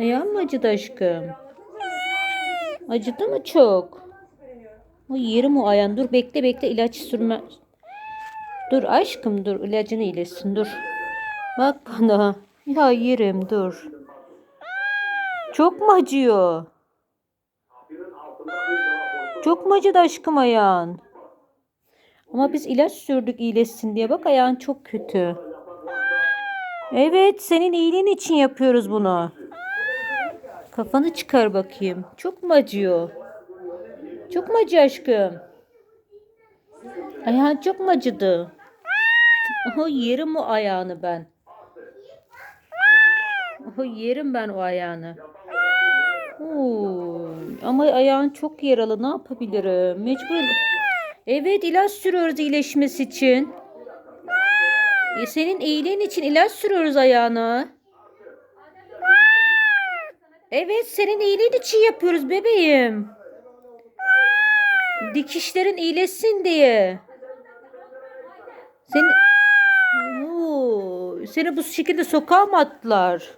Ayağın mı acıdı aşkım? Acıdı mı çok? O yerim o ayağın. Dur bekle bekle ilaç sürme. Dur aşkım dur ilacını iyileşsin dur. Bak bana. Ya yerim dur. Çok mu acıyor? Çok mu acıdı aşkım ayağın? Ama biz ilaç sürdük iyileşsin diye. Bak ayağın çok kötü. Evet senin iyiliğin için yapıyoruz bunu. Kafanı çıkar bakayım. Çok mu acıyor? Çok mu acıyor aşkım? Ayağın çok mu acıdı? Oho yerim o ayağını ben. Oho yerim ben o ayağını. Oo, ama ayağın çok yaralı. Ne yapabilirim? Mecbur. Evet ilaç sürüyoruz iyileşmesi için. E, senin iyiliğin için ilaç sürüyoruz ayağına. Evet senin iyiliğin için yapıyoruz bebeğim. Dikişlerin iyileşsin diye. Seni, Oo, seni bu şekilde sokağa mı attılar?